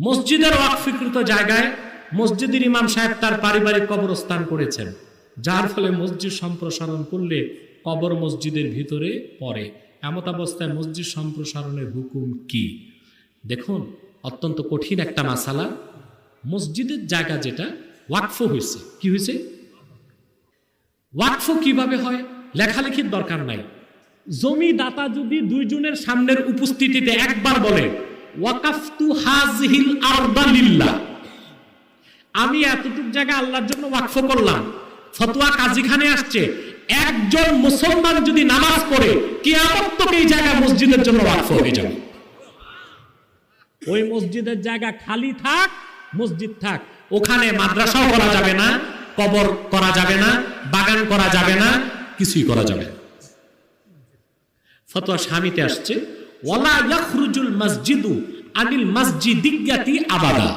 মসজিদের ওয়াকফিকৃত জায়গায় মসজিদের ইমাম সাহেব তার পারিবারিক কবরস্থান করেছেন, যার ফলে মসজিদ সম্প্রসারণ করলে কবর মসজিদের ভিতরে পড়ে। এমত অবস্থায় মসজিদ সম্প্রসারণের হুকুম কি? দেখুন, অত্যন্ত কঠিন একটা মাসালা। মসজিদের জায়গা যেটা ওয়াকফ হয়েছে। কি হয়েছে? ওয়াকফ কীভাবে হয়? লেখালেখির দরকার নাই। জমি দাতা যদি দুইজনের সামনের উপস্থিতিতে একবার বলে ওয়াকাফতু হাজহিল আরদা লিল্লাহ। আমি এতটুক জায়গা আল্লাহর জন্য ওয়াকফ করলাম। ফতোয়া কাজীখানে আসছে। একজন মুসলমান যদি নামাজ পড়ে, কিয়ামত তোকে এই জায়গা মসজিদের জন্য ওয়াকফ হয়ে যাবে। ওই মসজিদের জায়গা খালি থাক, মসজিদ থাক। ওখানে মাদ্রাসাও করা যাবে না, কবর করা যাবে না, বাগান করা যাবে না, কিছুই করা যাবে ফতোয়া স্বামীতে আসছে। ওয়ালা ইয়াখরুজুল মসজিদু আনিল মসজিদিজ্ঞাতি আবাদা।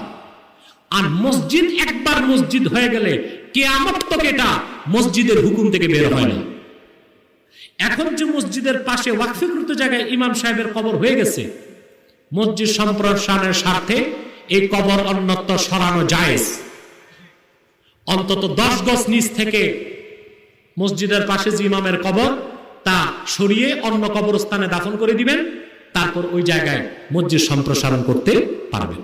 আর মসজিদ একবার মসজিদ হয়ে গেলে কেয়ামত তো এটা মসজিদের হুকুম থেকে বের হয় না। এখন যে মসজিদের পাশে ওয়াকফিকৃত জায়গায় ইমাম সাহেবের কবর হয়ে গেছে, মসজিদ সম্প্রসারণের স্বার্থে এই কবর অন্যত্র সরানো জায়েজ। অন্তত দশ গজ নিচ থেকে মসজিদের পাশে যে ইমামের কবর, তা সরিয়ে অন্য কবরস্থানে দাফন করে দিবেন। তারপর ওই জায়গায় মসজিদ সম্প্রসারণ করতে পারবেন।